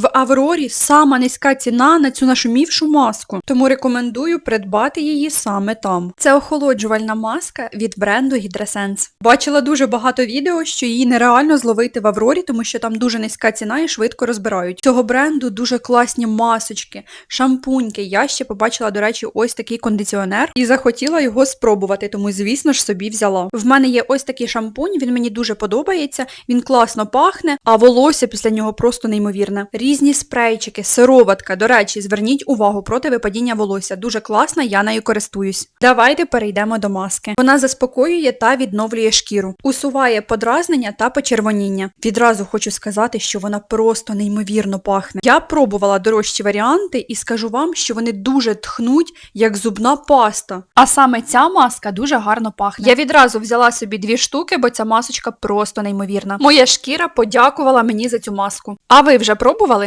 В Аврорі сама низька ціна на цю нашумівшу маску, тому рекомендую придбати її саме там. Це охолоджувальна маска від бренду Hydrosense. Бачила дуже багато відео, що її нереально зловити в Аврорі, тому що там дуже низька ціна і швидко розбирають. Цього бренду дуже класні масочки, шампуньки. Я ще побачила, до речі, ось такий кондиціонер і захотіла його спробувати, тому звісно ж собі взяла. В мене є ось такий шампунь, він мені дуже подобається, він класно пахне, а волосся після нього просто неймовірне. Різні спрейчики, сироватка. До речі, зверніть увагу проти випадіння волосся. Дуже класна, я нею користуюсь. Давайте перейдемо до маски. Вона заспокоює та відновлює шкіру, усуває подразнення та почервоніння. Відразу хочу сказати, що вона просто неймовірно пахне. Я пробувала дорожчі варіанти і скажу вам, що вони дуже тхнуть, як зубна паста. А саме ця маска дуже гарно пахне. Я відразу взяла собі дві штуки, бо ця масочка просто неймовірна. Моя шкіра подякувала мені за цю маску. А ви вже пробували?